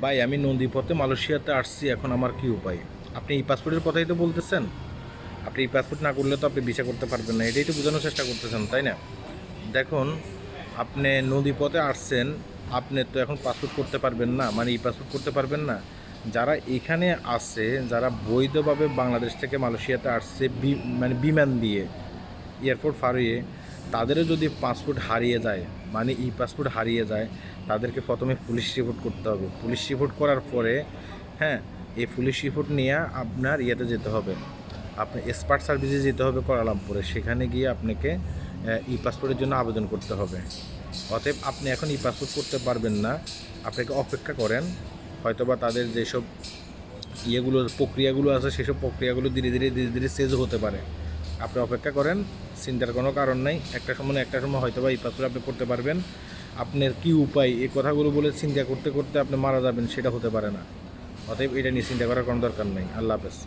ভাই, আমি নন্দীপথে মালয়েশিয়াতে আসছি, এখন আমার কি উপায়? আপনি এই পাসপোর্টের কথাই তো বলতেছেন। আপনি এই পাসপোর্ট না করলে তো আপনি ভিসা করতে পারবেন না, এটাই তো বোঝানোর চেষ্টা করতেছেন, তাই না? দেখুন, আপনি নদীপথে আসছেন, আপনি তো এখন পাসপোর্ট করতে পারবেন না মানে এই পাসপোর্ট করতে পারবেন না। যারা এখানে আছে, যারা বৈধভাবে বাংলাদেশ থেকে মালয়েশিয়াতে আসছে, বি- মানে বিমান দিয়ে, এয়ারপোর্ট ফারিয়ে, তাদেরও যদি পাসপোর্ট হারিয়ে যায় মানে ই পাসপোর্ট হারিয়ে যায়, তাদেরকে প্রথমে পুলিশ রিপোর্ট করতে হবে। পুলিশ রিপোর্ট করার পরে হ্যাঁ এই পুলিশ রিপোর্ট নিয়ে আপনার ইয়েতে যেতে হবে। আপনি এক্সপার্ট সার্ভিসে যেতে হবে কোয়ালালামপুরে। সেখানে গিয়ে আপনাকে ই পাসপোর্টের জন্য আবেদন করতে হবে। অতএব আপনি এখন ই পাসপোর্ট করতে পারবেন না। আপনাকে অপেক্ষা করেন। হয়তোবা তাদের যেসব ইয়েগুলো, প্রক্রিয়াগুলো আছে, সেসব প্রক্রিয়াগুলো ধীরে ধীরে ধীরে ধীরে চেঞ্জ হতে পারে। আপনি অপেক্ষা করেন, চিন্তার কোনো কারণ নাই। একটা সময় একটা সময় হয়তো বা এই পাথর আপনি করতে পারবেন। আপনার কি উপায়, এই কথাগুলো বলে চিন্তা করতে করতে আপনি মারা যাবেন, সেটা হতে পারে না। অতএব এটা নিয়ে চিন্তা করার কোনো দরকার নেই। আল্লাহ হাফেজ।